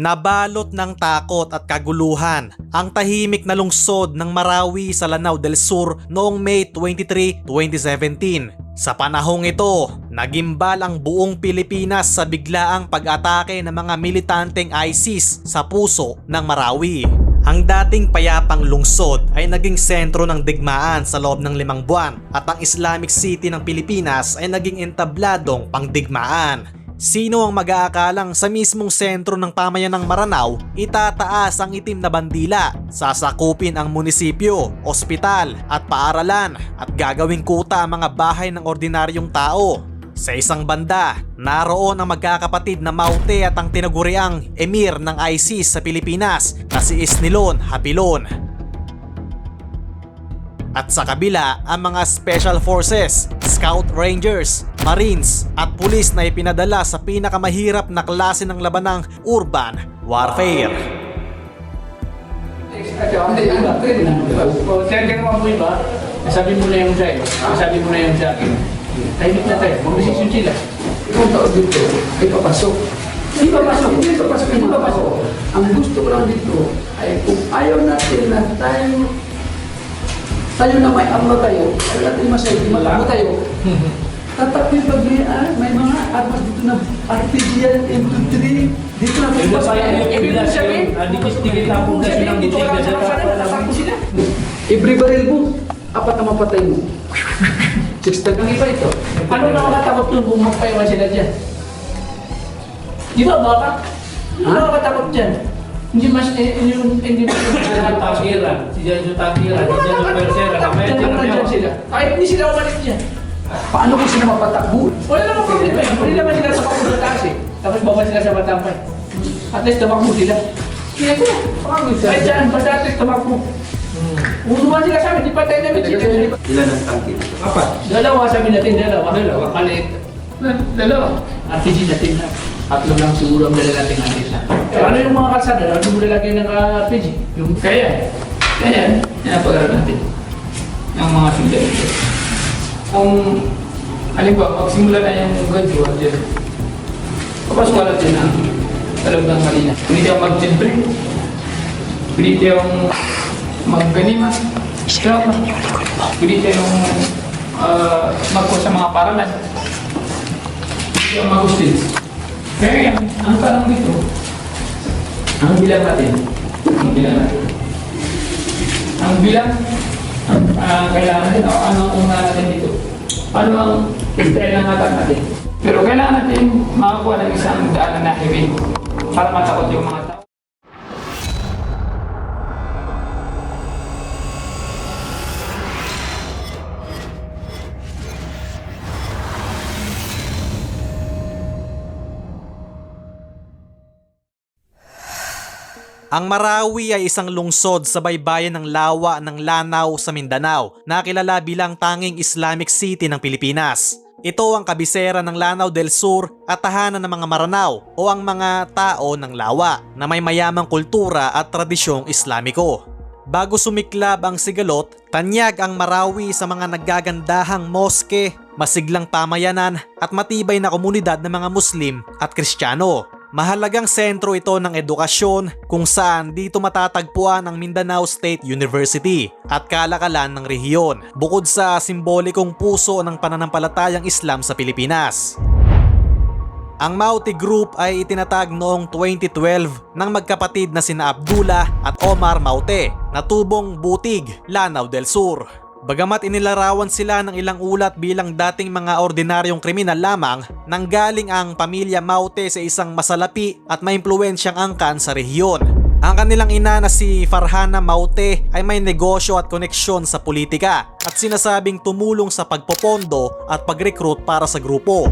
Nabalot ng takot at kaguluhan ang tahimik na lungsod ng Marawi sa Lanao del Sur noong May 23, 2017. Sa panahong ito, nagimbal ang buong Pilipinas sa biglaang pag-atake ng mga militanteng ISIS sa puso ng Marawi. Ang dating payapang lungsod ay naging sentro ng digmaan sa loob ng limang buwan at ang Islamic City ng Pilipinas ay naging entabladong pangdigmaan. Sino ang mag-aakalang sa mismong sentro ng pamayanang Maranao, itataas ang itim na bandila, sasakupin ang munisipyo, ospital at paaralan at gagawing kuta ang mga bahay ng ordinaryong tao. Sa isang banda, naroon ang magkakapatid na Maute at ang tinaguriang emir ng ISIS sa Pilipinas na si Isnilon Hapilon. At sa kabila, ang mga Special Forces, Scout Rangers, Marines at pulis na ipinadala sa pinakamahirap na klase ng labanang urban warfare. Naman mo na yung sa'yo, nasabi mo na yung sa. Tahimik na tayo, mag-decision sila. Ikaw tao dito, ay papasok. Hindi pa pasok. Hindi papasok, hindi papasok. Ang gusto ko lang dito ay kung ayaw natin na tayo tayo na may arma tayo, ayaw natin masaya, di malabo tayo. Tatak yung pag may, ah, may mga armas dito na RPG yan, M23, dito na Yung papasok babae, tayo. yung ibiglasyon, dikit-dikit na po kasi ng ditig na sa Tatakbo sila. Every barrel mo, apat na mapatay mo. Six tag ang iba ito. Ano na makatakot nun kung magpayawan sila dyan? Di ba, baka? Ano na makatakot dyan? Hindi mas, eh, hindi yung, hindi mas, Janjo Takira, si Janjo Takira, si Janjo Persera, kamaya dyan dyan sila. Kahit hindi sila umalis dyan. Paano kung sila mapatakbo? Wala namang problema eh. Hindi naman sila sa papunta taas eh. Tapos bawal sila sa Batampay. At least tumakbo sila. Kaya ko, pakagod sila. Ay dyan, basta at least tumakbo. Unuman sila sa amin, di pa tayo namin sila. Ilan ang tangki? Apat. Dalawa sabi natin, dalawa. Dalawa, maliit. Dalawa. RPG natin na. Tatlo lang siguro ang dala natin natin na. Ano yung mga kalsada? Ano mo lalagay ng ah, RPG? Yung kaya. Kaya, yan ang pag natin. Yung mga sundalo. Kung, halimbawa, magsimula na yung war dyan. Papasok ka natin ang talagang kanina. Pwede yung mag-gentry. Pwede yung magganima. Drama. Pwede yung uh, magkuha sa mga paralan. Pwede yung mag-hostage. Kaya yan, ang tanong dito, ang bilang natin, ang bilang natin. Ang bilang, ang ah, kailangan natin, o ano ang una natin dito? Ano ang hintayin ng atak natin? Pero kailangan natin makakuha ng isang daanan na heavy para matakot yung mga Ang Marawi ay isang lungsod sa baybayin ng lawa ng Lanao sa Mindanao na kilala bilang tanging Islamic City ng Pilipinas. Ito ang kabisera ng Lanao del Sur at tahanan ng mga Maranao o ang mga tao ng lawa na may mayamang kultura at tradisyong Islamiko. Bago sumiklab ang sigalot, tanyag ang Marawi sa mga naggagandahang moske, masiglang pamayanan at matibay na komunidad ng mga Muslim at Kristiyano. Mahalagang sentro ito ng edukasyon kung saan dito matatagpuan ang Mindanao State University at kalakalan ng rehiyon bukod sa simbolikong puso ng pananampalatayang Islam sa Pilipinas. Ang Mauti Group ay itinatag noong 2012 ng magkapatid na sina Abdullah at Omar Maute na tubong Butig, Lanao del Sur. Bagamat inilarawan sila ng ilang ulat bilang dating mga ordinaryong kriminal lamang, nanggaling ang pamilya Maute sa isang masalapi at may impluensyang angkan sa rehiyon. Ang kanilang ina na si Farhana Maute ay may negosyo at koneksyon sa politika at sinasabing tumulong sa pagpopondo at pag-recruit para sa grupo.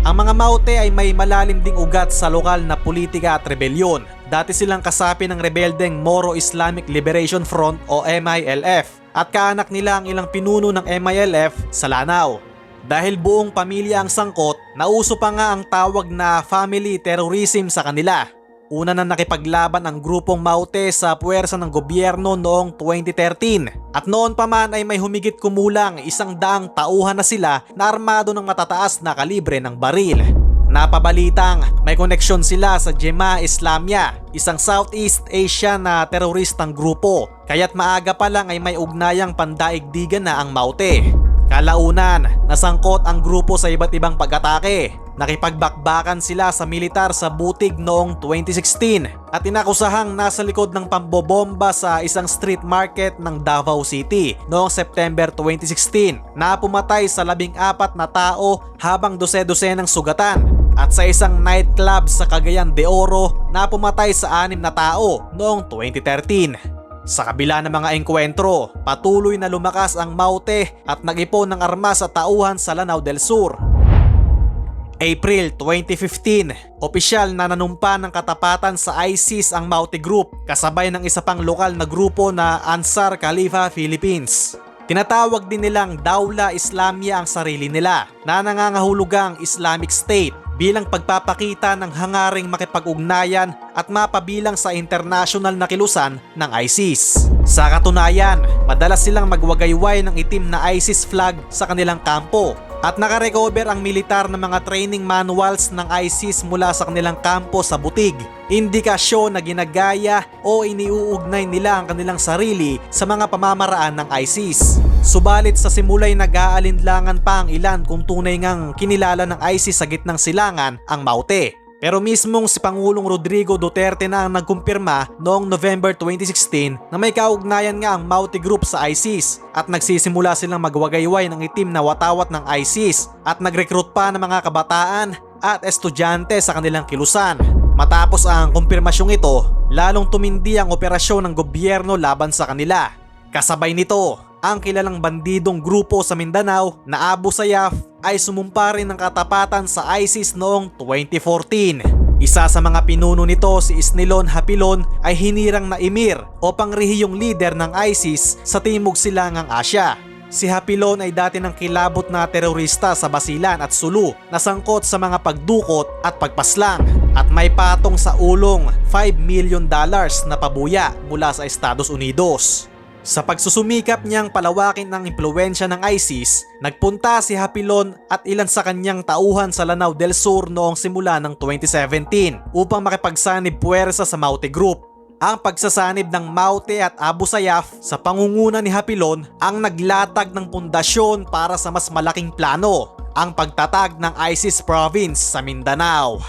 Ang mga Maute ay may malalim ding ugat sa lokal na politika at rebelyon. Dati silang kasapi ng rebeldeng Moro Islamic Liberation Front o MILF at kaanak nila ang ilang pinuno ng MILF sa Lanao. Dahil buong pamilya ang sangkot, nauso pa nga ang tawag na family terrorism sa kanila. Una na nakipaglaban ang grupong Maute sa puwersa ng gobyerno noong 2013 at noon pa man ay may humigit kumulang isang daang tauhan na sila na armado ng matataas na kalibre ng baril. Napabalitang may koneksyon sila sa Jemaah Islamia, isang Southeast Asia na teroristang grupo. Kaya't maaga pa lang ay may ugnayang pandaigdigan na ang Maute. Kalaunan, nasangkot ang grupo sa iba't ibang pag-atake. Nakipagbakbakan sila sa militar sa Butig noong 2016 at inakusahang nasa likod ng pambobomba sa isang street market ng Davao City noong September 2016 na pumatay sa labing apat na tao habang dose-dose ng sugatan at sa isang nightclub sa Cagayan de Oro na pumatay sa anim na tao noong 2013. Sa kabila ng mga engkwentro, patuloy na lumakas ang Maute at nag-ipon ng armas sa tauhan sa Lanao del Sur. April 2015, opisyal na nanumpa ng katapatan sa ISIS ang Maute Group kasabay ng isa pang lokal na grupo na Ansar Khalifa Philippines. Tinatawag din nilang Dawla Islamia ang sarili nila na nangangahulugang Islamic State bilang pagpapakita ng hangaring makipag-ugnayan at mapabilang sa international na kilusan ng ISIS. Sa katunayan, madalas silang magwagayway ng itim na ISIS flag sa kanilang kampo at nakarecover ang militar ng mga training manuals ng ISIS mula sa kanilang kampo sa butig. Indikasyon na ginagaya o iniuugnay nila ang kanilang sarili sa mga pamamaraan ng ISIS. Subalit sa simulay nag-aalinlangan pa ang ilan kung tunay ngang kinilala ng ISIS sa gitnang silangan ang Maute. Pero mismong si Pangulong Rodrigo Duterte na ang nagkumpirma noong November 2016 na may kaugnayan nga ang Maute Group sa ISIS at nagsisimula silang magwagayway ng itim na watawat ng ISIS at nagrecruit pa ng mga kabataan at estudyante sa kanilang kilusan. Matapos ang kumpirmasyong ito, lalong tumindi ang operasyon ng gobyerno laban sa kanila. Kasabay nito, ang kilalang bandidong grupo sa Mindanao na Abu Sayyaf ay sumumpa rin ng katapatan sa ISIS noong 2014. Isa sa mga pinuno nito si Isnilon Hapilon ay hinirang na emir o pangrehiyong leader ng ISIS sa Timog Silangang Asya. Si Hapilon ay dati ng kilabot na terorista sa Basilan at Sulu na sangkot sa mga pagdukot at pagpaslang at may patong sa ulong 5 million dollars na pabuya mula sa Estados Unidos. Sa pagsusumikap niyang palawakin ng impluensya ng ISIS, nagpunta si Hapilon at ilan sa kanyang tauhan sa Lanao del Sur noong simula ng 2017 upang makipagsanib puwersa sa Maute Group. Ang pagsasanib ng Maute at Abu Sayyaf sa pangunguna ni Hapilon ang naglatag ng pundasyon para sa mas malaking plano, ang pagtatag ng ISIS province sa Mindanao.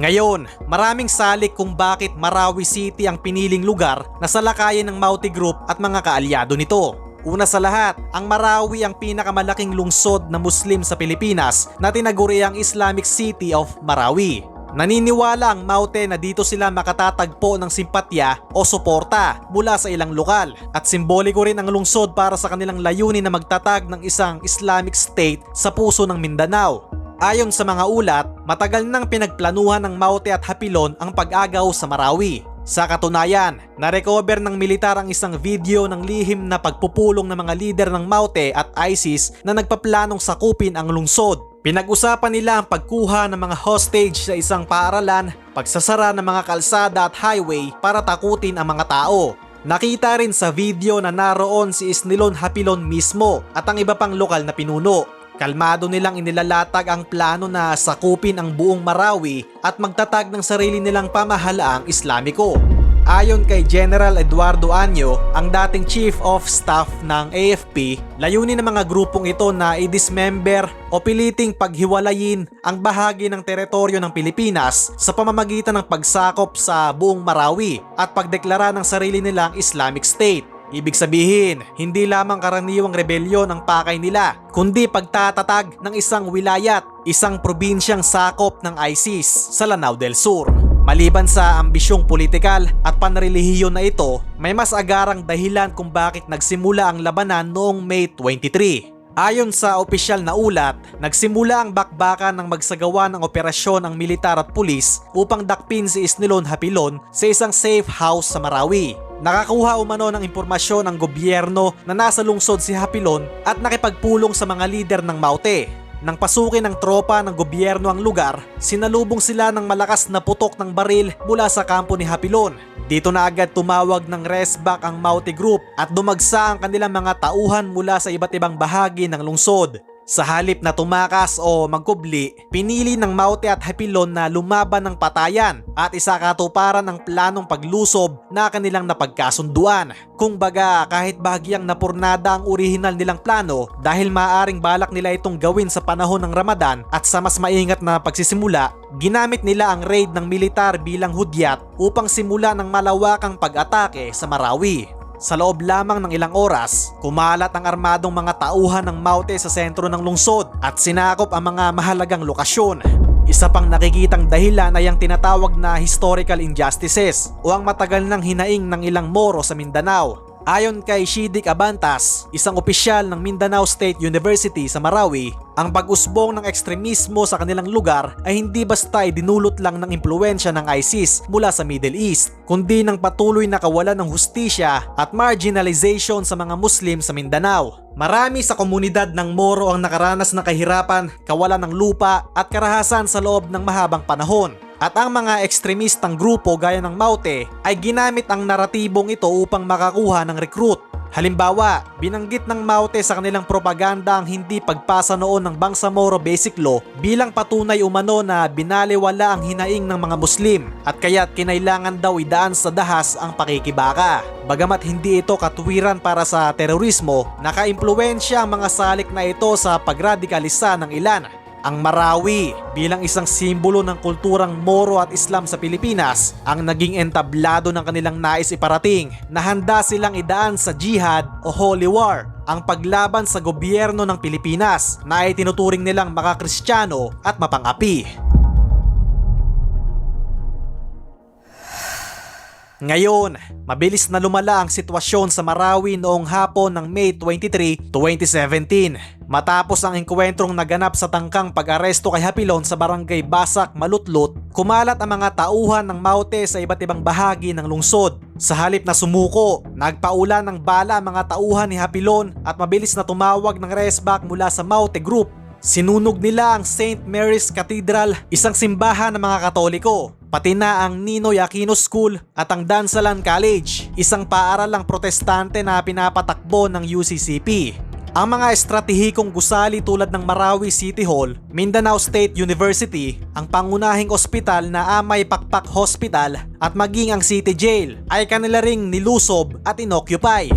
Ngayon, maraming salik kung bakit Marawi City ang piniling lugar na salakayin ng Maute Group at mga kaalyado nito. Una sa lahat, ang Marawi ang pinakamalaking lungsod na Muslim sa Pilipinas na tinaguri ang Islamic City of Marawi. Naniniwala ang Maute na dito sila makatatagpo ng simpatya o suporta mula sa ilang lokal at simboliko rin ang lungsod para sa kanilang layunin na magtatag ng isang Islamic State sa puso ng Mindanao Ayon sa mga ulat, matagal nang pinagplanuhan ng Maute at Hapilon ang pag-agaw sa Marawi. Sa katunayan, narecover ng militar ang isang video ng lihim na pagpupulong ng mga lider ng Maute at ISIS na nagpaplanong sakupin ang lungsod. Pinag-usapan nila ang pagkuha ng mga hostage sa isang paaralan, pagsasara ng mga kalsada at highway para takutin ang mga tao. Nakita rin sa video na naroon si Isnilon Hapilon mismo at ang iba pang lokal na pinuno. Kalmado nilang inilalatag ang plano na sakupin ang buong Marawi at magtatag ng sarili nilang pamahalaang Islamiko. Ayon kay General Eduardo Anyo, ang dating Chief of Staff ng AFP, layunin ng mga grupong ito na i-dismember o piliting paghiwalayin ang bahagi ng teritoryo ng Pilipinas sa pamamagitan ng pagsakop sa buong Marawi at pagdeklara ng sarili nilang Islamic State. Ibig sabihin, hindi lamang karaniwang rebelyon ang pakay nila, kundi pagtatatag ng isang wilayat, isang probinsyang sakop ng ISIS sa Lanao del Sur. Maliban sa ambisyong politikal at panrelihiyon na ito, may mas agarang dahilan kung bakit nagsimula ang labanan noong May 23. Ayon sa opisyal na ulat, nagsimula ang bakbakan ng magsagawa ng operasyon ang militar at pulis upang dakpin si Isnilon Hapilon sa isang safe house sa Marawi. Nakakuha umano ng impormasyon ang gobyerno na nasa lungsod si Hapilon at nakipagpulong sa mga lider ng Maute. Nang pasukin ng tropa ng gobyerno ang lugar, sinalubong sila ng malakas na putok ng baril mula sa kampo ni Hapilon. Dito na agad tumawag ng resback ang Maute Group at dumagsa ang kanilang mga tauhan mula sa iba't ibang bahagi ng lungsod. Sa halip na tumakas o magkubli, pinili ng Maute at Hapilon na lumaban ng patayan at isa katuparan ang planong paglusob na kanilang napagkasunduan. Kung baga kahit bahagyang napurnada ang orihinal nilang plano dahil maaring balak nila itong gawin sa panahon ng Ramadan at sa mas maingat na pagsisimula, ginamit nila ang raid ng militar bilang hudyat upang simula ng malawakang pag-atake sa Marawi. Sa loob lamang ng ilang oras, kumalat ang armadong mga tauhan ng Maute sa sentro ng lungsod at sinakop ang mga mahalagang lokasyon. Isa pang nakikitang dahilan ay ang tinatawag na historical injustices o ang matagal ng hinaing ng ilang Moro sa Mindanao. Ayon kay Shidik Abantas, isang opisyal ng Mindanao State University sa Marawi, ang pag-usbong ng ekstremismo sa kanilang lugar ay hindi basta idinulot lang ng impluensya ng ISIS mula sa Middle East, kundi ng patuloy na kawalan ng hustisya at marginalization sa mga Muslim sa Mindanao. Marami sa komunidad ng Moro ang nakaranas ng kahirapan, kawalan ng lupa at karahasan sa loob ng mahabang panahon. At ang mga ekstremistang grupo gaya ng Maute ay ginamit ang naratibong ito upang makakuha ng recruit. Halimbawa, binanggit ng Maute sa kanilang propaganda ang hindi pagpasa noon ng Bangsamoro Basic Law bilang patunay umano na binaliwala ang hinaing ng mga Muslim at kaya't kinailangan daw idaan sa dahas ang pakikibaka. Bagamat hindi ito katuwiran para sa terorismo, nakaimpluwensya ang mga salik na ito sa pagradikalisa ng ilan ang Marawi bilang isang simbolo ng kulturang Moro at Islam sa Pilipinas ang naging entablado ng kanilang nais iparating na handa silang idaan sa jihad o holy war ang paglaban sa gobyerno ng Pilipinas na ay tinuturing nilang makakristyano at mapangapi. Ngayon, mabilis na lumala ang sitwasyon sa Marawi noong hapon ng May 23, 2017 matapos ang engkwentrong naganap sa tangkang pag-aresto kay Hapilon sa barangay Basak, Malutlot, kumalat ang mga tauhan ng Maute sa iba't ibang bahagi ng lungsod. Sa halip na sumuko, nagpaulan ng bala ang mga tauhan ni Hapilon at mabilis na tumawag ng resback mula sa Maute Group Sinunog nila ang St. Mary's Cathedral, isang simbahan ng mga Katoliko, pati na ang Ninoy Aquino School at ang Dansalan College, isang paaralang protestante na pinapatakbo ng UCCP. Ang mga estratehikong gusali tulad ng Marawi City Hall, Mindanao State University, ang pangunahing ospital na Amay Pakpak Hospital at maging ang City Jail ay kanila ring nilusob at inoccupy.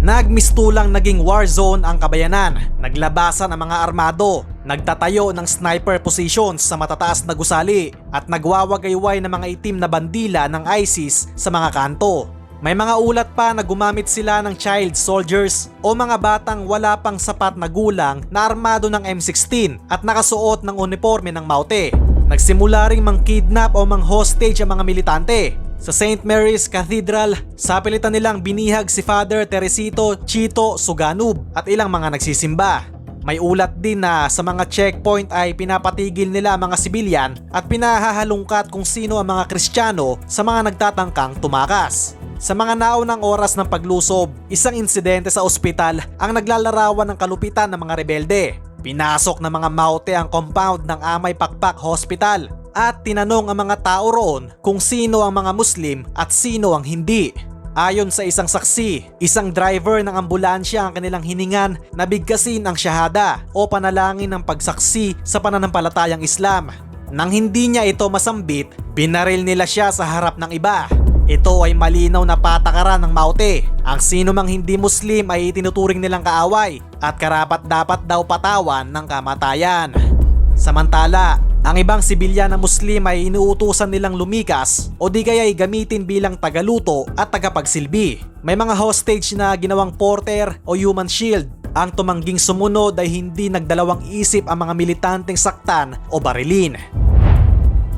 Nagmistulang naging war zone ang kabayanan, naglabasan ang mga armado, nagtatayo ng sniper positions sa matataas na gusali at nagwawagayway ng mga itim na bandila ng ISIS sa mga kanto. May mga ulat pa na gumamit sila ng child soldiers o mga batang wala pang sapat na gulang na armado ng M16 at nakasuot ng uniforme ng Maute. Nagsimula ring mang-kidnap o mang-hostage ang mga militante sa St. Mary's Cathedral, sa pilitan nilang binihag si Father Teresito Chito Suganub at ilang mga nagsisimba. May ulat din na sa mga checkpoint ay pinapatigil nila ang mga sibilyan at pinahahalungkat kung sino ang mga kristyano sa mga nagtatangkang tumakas. Sa mga naunang oras ng paglusob, isang insidente sa ospital ang naglalarawan ng kalupitan ng mga rebelde. Pinasok ng mga maute ang compound ng Amay Pakpak Hospital at tinanong ang mga tao roon kung sino ang mga Muslim at sino ang hindi. Ayon sa isang saksi, isang driver ng ambulansya ang kanilang hiningan na bigkasin ang syahada o panalangin ng pagsaksi sa pananampalatayang Islam. Nang hindi niya ito masambit, binaril nila siya sa harap ng iba. Ito ay malinaw na patakaran ng Maute. Ang sino mang hindi Muslim ay itinuturing nilang kaaway at karapat dapat daw patawan ng kamatayan. Samantala, ang ibang sibilyan na Muslim ay inuutusan nilang lumikas o di kaya ay gamitin bilang tagaluto at tagapagsilbi. May mga hostage na ginawang porter o human shield. Ang tumangging sumunod ay hindi nagdalawang isip ang mga militanteng saktan o barilin.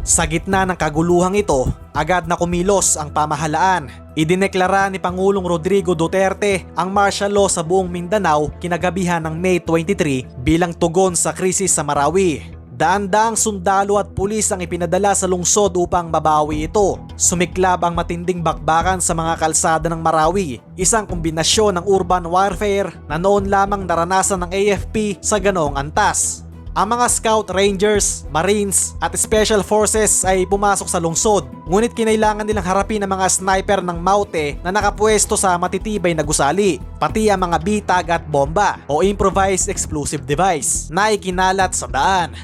Sa gitna ng kaguluhang ito, agad na kumilos ang pamahalaan. Idineklara ni Pangulong Rodrigo Duterte ang martial law sa buong Mindanao kinagabihan ng May 23 bilang tugon sa krisis sa Marawi. Daan-daang sundalo at pulis ang ipinadala sa lungsod upang mabawi ito. Sumiklab ang matinding bakbakan sa mga kalsada ng Marawi, isang kombinasyon ng urban warfare na noon lamang naranasan ng AFP sa ganoong antas. Ang mga Scout Rangers, Marines at Special Forces ay pumasok sa lungsod. Ngunit kinailangan nilang harapin ang mga sniper ng Maute na nakapwesto sa matitibay na gusali, pati ang mga bitag at bomba o improvised explosive device na ikinalat sa daan.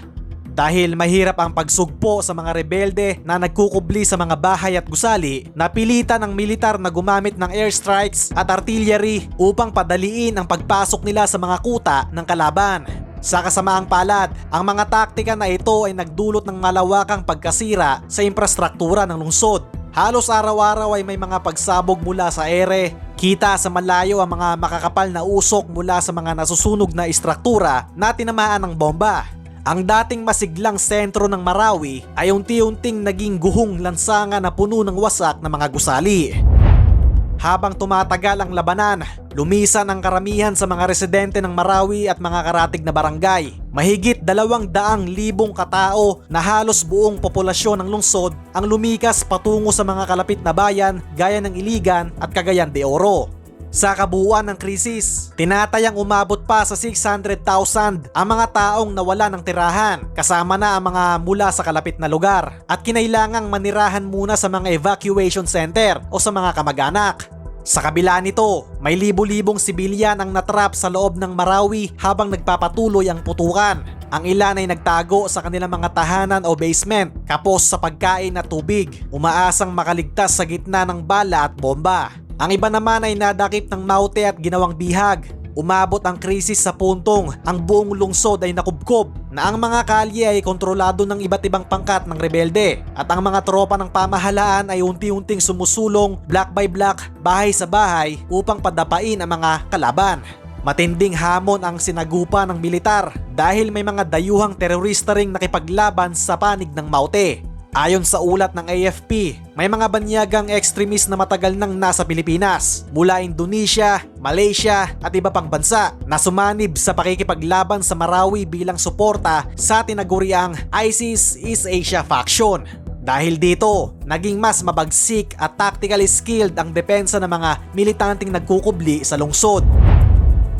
Dahil mahirap ang pagsugpo sa mga rebelde na nagkukubli sa mga bahay at gusali, napilitan ng militar na gumamit ng airstrikes at artillery upang padaliin ang pagpasok nila sa mga kuta ng kalaban. Sa kasamaang palad, ang mga taktika na ito ay nagdulot ng malawakang pagkasira sa infrastruktura ng lungsod. Halos araw-araw ay may mga pagsabog mula sa ere, kita sa malayo ang mga makakapal na usok mula sa mga nasusunog na istruktura na tinamaan ng bomba. Ang dating masiglang sentro ng Marawi ay unti-unting naging guhong lansangan na puno ng wasak na mga gusali. Habang tumatagal ang labanan, lumisan ang karamihan sa mga residente ng Marawi at mga karatig na barangay. Mahigit dalawang daang libong katao na halos buong populasyon ng lungsod ang lumikas patungo sa mga kalapit na bayan gaya ng Iligan at Cagayan de Oro. Sa kabuuan ng krisis, tinatayang umabot pa sa 600,000 ang mga taong nawala ng tirahan, kasama na ang mga mula sa kalapit na lugar at kinailangang manirahan muna sa mga evacuation center o sa mga kamag-anak. Sa kabila nito, may libo-libong sibilyan ang natrap sa loob ng Marawi habang nagpapatuloy ang putukan. Ang ilan ay nagtago sa kanilang mga tahanan o basement, kapos sa pagkain at tubig, umaasang makaligtas sa gitna ng bala at bomba. Ang iba naman ay nadakip ng maute at ginawang bihag. Umabot ang krisis sa puntong ang buong lungsod ay nakubkob na ang mga kalye ay kontrolado ng iba't ibang pangkat ng rebelde at ang mga tropa ng pamahalaan ay unti-unting sumusulong block by block, bahay sa bahay upang padapain ang mga kalaban. Matinding hamon ang sinagupa ng militar dahil may mga dayuhang terorista ring nakipaglaban sa panig ng Maute. Ayon sa ulat ng AFP, may mga banyagang extremist na matagal nang nasa Pilipinas mula Indonesia, Malaysia at iba pang bansa na sumanib sa pakikipaglaban sa Marawi bilang suporta sa tinaguriang ISIS East Asia faction. Dahil dito, naging mas mabagsik at tactically skilled ang depensa ng mga militanteng nagkukubli sa lungsod.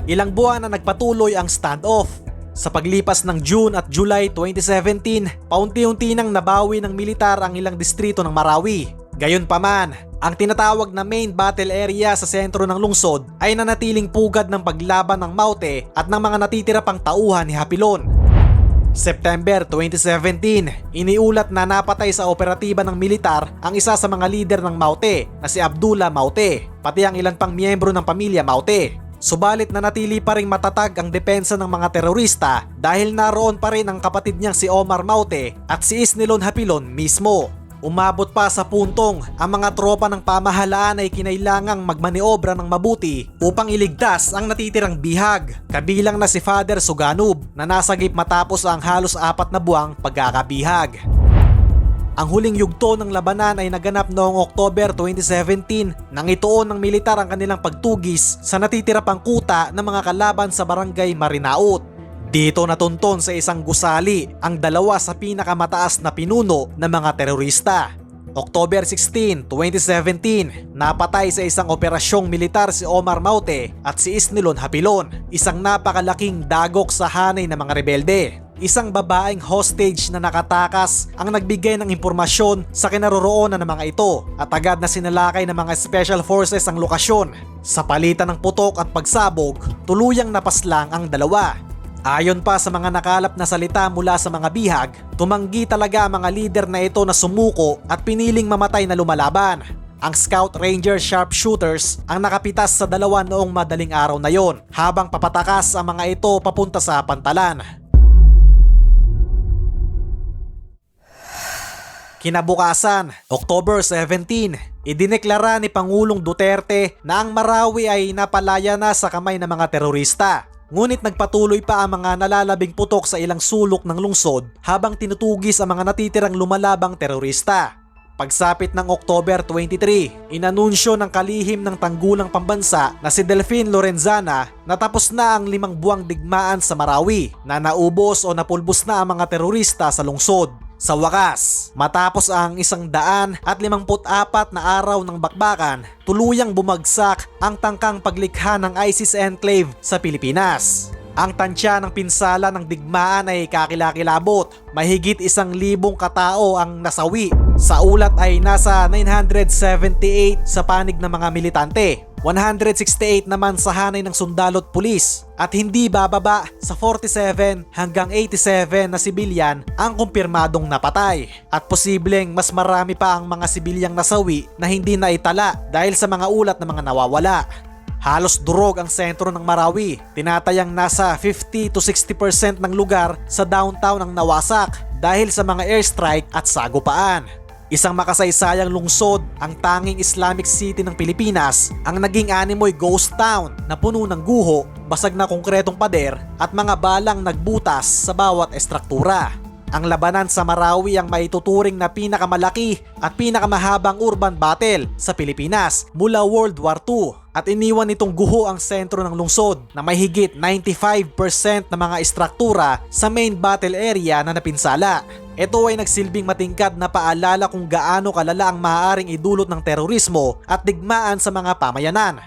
Ilang buwan na nagpatuloy ang standoff sa paglipas ng June at July 2017, paunti-unti nang nabawi ng militar ang ilang distrito ng Marawi. Gayunpaman, ang tinatawag na main battle area sa sentro ng lungsod ay nanatiling pugad ng paglaban ng Maute at ng mga natitira pang tauhan ni Hapilon. September 2017, iniulat na napatay sa operatiba ng militar ang isa sa mga lider ng Maute na si Abdullah Maute, pati ang ilan pang miyembro ng pamilya Maute. Subalit nanatili pa ring matatag ang depensa ng mga terorista dahil naroon pa rin ang kapatid niyang si Omar Maute at si Isnilon Hapilon mismo. Umabot pa sa puntong ang mga tropa ng pamahalaan ay kinailangang magmaniobra ng mabuti upang iligtas ang natitirang bihag, kabilang na si Father Suganub na nasagip matapos ang halos apat na buwang pagkakabihag. Ang huling yugto ng labanan ay naganap noong October 2017 nang ituon ng militar ang kanilang pagtugis sa natitira pang kuta ng mga kalaban sa barangay Marinaot. Dito natunton sa isang gusali ang dalawa sa pinakamataas na pinuno ng mga terorista. October 16, 2017, napatay sa isang operasyong militar si Omar Maute at si Isnilon Hapilon, isang napakalaking dagok sa hanay ng mga rebelde. Isang babaeng hostage na nakatakas ang nagbigay ng impormasyon sa kinaroroonan ng mga ito at agad na sinalakay ng mga special forces ang lokasyon. Sa palitan ng putok at pagsabog, tuluyang napaslang ang dalawa. Ayon pa sa mga nakalap na salita mula sa mga bihag, tumanggi talaga ang mga leader na ito na sumuko at piniling mamatay na lumalaban. Ang Scout Ranger Sharpshooters ang nakapitas sa dalawa noong madaling araw na yon habang papatakas ang mga ito papunta sa pantalan. Kinabukasan, October 17, idineklara ni Pangulong Duterte na ang Marawi ay napalaya na sa kamay ng mga terorista. Ngunit nagpatuloy pa ang mga nalalabing putok sa ilang sulok ng lungsod habang tinutugis ang mga natitirang lumalabang terorista. Pagsapit ng October 23, inanunsyo ng kalihim ng tanggulang pambansa na si Delphine Lorenzana na tapos na ang limang buwang digmaan sa Marawi na naubos o napulbos na ang mga terorista sa lungsod. Sa wakas, matapos ang isang daan at limamput apat na araw ng bakbakan, tuluyang bumagsak ang tangkang paglikha ng ISIS enclave sa Pilipinas. Ang tansya ng pinsala ng digmaan ay kakilakilabot. Mahigit isang libong katao ang nasawi. Sa ulat ay nasa 978 sa panig ng mga militante. 168 naman sa hanay ng sundalo't pulis at hindi bababa sa 47 hanggang 87 na sibilyan ang kumpirmadong napatay at posibleng mas marami pa ang mga sibilyang nasawi na hindi naitala dahil sa mga ulat ng mga nawawala. Halos durog ang sentro ng Marawi. Tinatayang nasa 50 to 60% ng lugar sa downtown ang nawasak dahil sa mga airstrike at sagupaan. Isang makasaysayang lungsod, ang tanging Islamic City ng Pilipinas, ang naging animoy ghost town na puno ng guho, basag na konkretong pader at mga balang nagbutas sa bawat estruktura. Ang labanan sa Marawi ang maituturing na pinakamalaki at pinakamahabang urban battle sa Pilipinas mula World War II at iniwan nitong guho ang sentro ng lungsod na may higit 95% ng mga estruktura sa main battle area na napinsala. Ito ay nagsilbing matingkad na paalala kung gaano kalala ang maaaring idulot ng terorismo at digmaan sa mga pamayanan.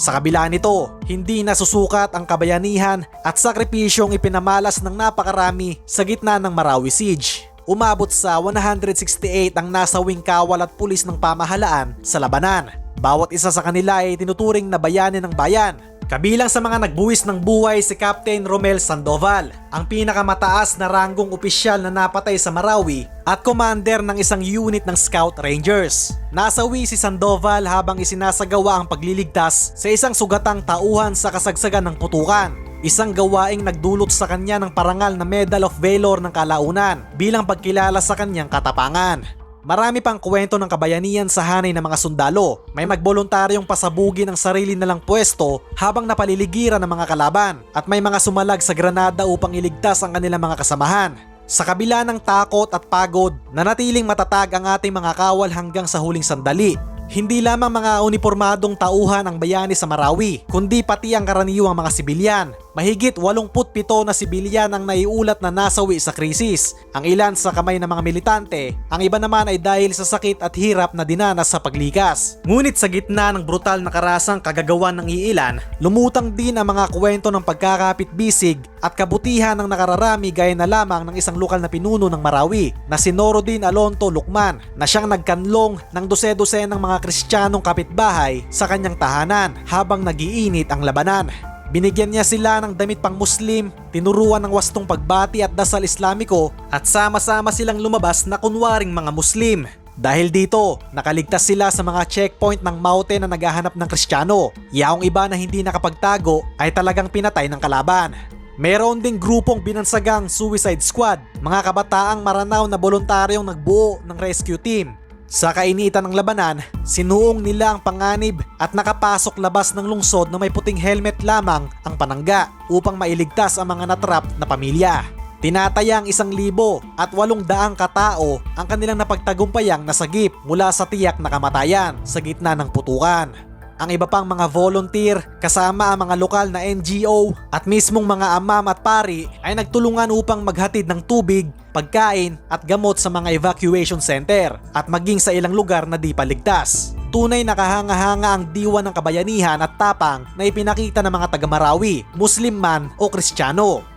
Sa kabila nito, hindi nasusukat ang kabayanihan at sakripisyong ipinamalas ng napakarami sa gitna ng Marawi Siege. Umabot sa 168 ang nasawing kawal at pulis ng pamahalaan sa labanan. Bawat isa sa kanila ay tinuturing na bayani ng bayan. Kabilang sa mga nagbuwis ng buhay si Captain Romel Sandoval, ang pinakamataas na ranggong opisyal na napatay sa Marawi at commander ng isang unit ng Scout Rangers. Nasawi si Sandoval habang isinasagawa ang pagliligtas sa isang sugatang tauhan sa kasagsagan ng putukan. Isang gawaing nagdulot sa kanya ng parangal na Medal of Valor ng kalaunan bilang pagkilala sa kanyang katapangan. Marami pang kwento ng kabayanihan sa hanay ng mga sundalo. May magboluntaryong pasabugin ang sarili nilang pwesto habang napaliligiran ng mga kalaban at may mga sumalag sa granada upang iligtas ang kanilang mga kasamahan. Sa kabila ng takot at pagod, nanatiling matatag ang ating mga kawal hanggang sa huling sandali. Hindi lamang mga uniformadong tauhan ang bayani sa Marawi, kundi pati ang karaniwang mga sibilyan. Mahigit 87 na sibilyan ang naiulat na nasawi sa krisis. Ang ilan sa kamay ng mga militante, ang iba naman ay dahil sa sakit at hirap na dinanas sa paglikas. Ngunit sa gitna ng brutal na karasang kagagawan ng iilan, lumutang din ang mga kwento ng pagkakapit-bisig at kabutihan ng nakararami gaya na lamang ng isang lokal na pinuno ng Marawi na si Norodin Alonto Lukman na siyang nagkanlong ng dose-dose ng mga kristyanong kapitbahay sa kanyang tahanan habang nagiinit ang labanan. Binigyan niya sila ng damit pang Muslim, tinuruan ng wastong pagbati at dasal Islamiko at sama-sama silang lumabas na kunwaring mga Muslim. Dahil dito, nakaligtas sila sa mga checkpoint ng mountain na naghahanap ng Kristiyano. Yaong iba na hindi nakapagtago ay talagang pinatay ng kalaban. Meron ding grupong binansagang Suicide Squad, mga kabataang maranaw na voluntaryong nagbuo ng rescue team. Sa kainitan ng labanan, sinuong nila ang panganib at nakapasok labas ng lungsod na may puting helmet lamang ang panangga upang mailigtas ang mga natrap na pamilya. Tinatayang isang libo at walong daang katao ang kanilang napagtagumpayang nasagip mula sa tiyak na kamatayan sa gitna ng putukan. Ang iba pang mga volunteer kasama ang mga lokal na NGO at mismong mga amam at pari ay nagtulungan upang maghatid ng tubig, pagkain at gamot sa mga evacuation center at maging sa ilang lugar na di paligtas. Tunay na kahanga-hanga ang diwa ng kabayanihan at tapang na ipinakita ng mga taga-Marawi, Muslim man o Kristiyano.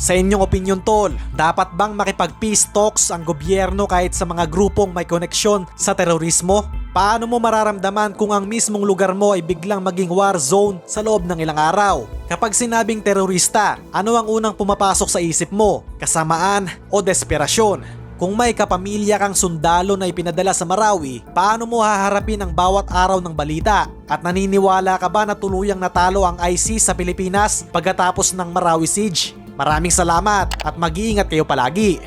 Sa inyong opinion tol, dapat bang makipag-peace talks ang gobyerno kahit sa mga grupong may koneksyon sa terorismo? Paano mo mararamdaman kung ang mismong lugar mo ay biglang maging war zone sa loob ng ilang araw? Kapag sinabing terorista, ano ang unang pumapasok sa isip mo? Kasamaan o desperasyon? Kung may kapamilya kang sundalo na ipinadala sa Marawi, paano mo haharapin ang bawat araw ng balita? At naniniwala ka ba na tuluyang natalo ang IC sa Pilipinas pagkatapos ng Marawi Siege? Maraming salamat at mag-iingat kayo palagi.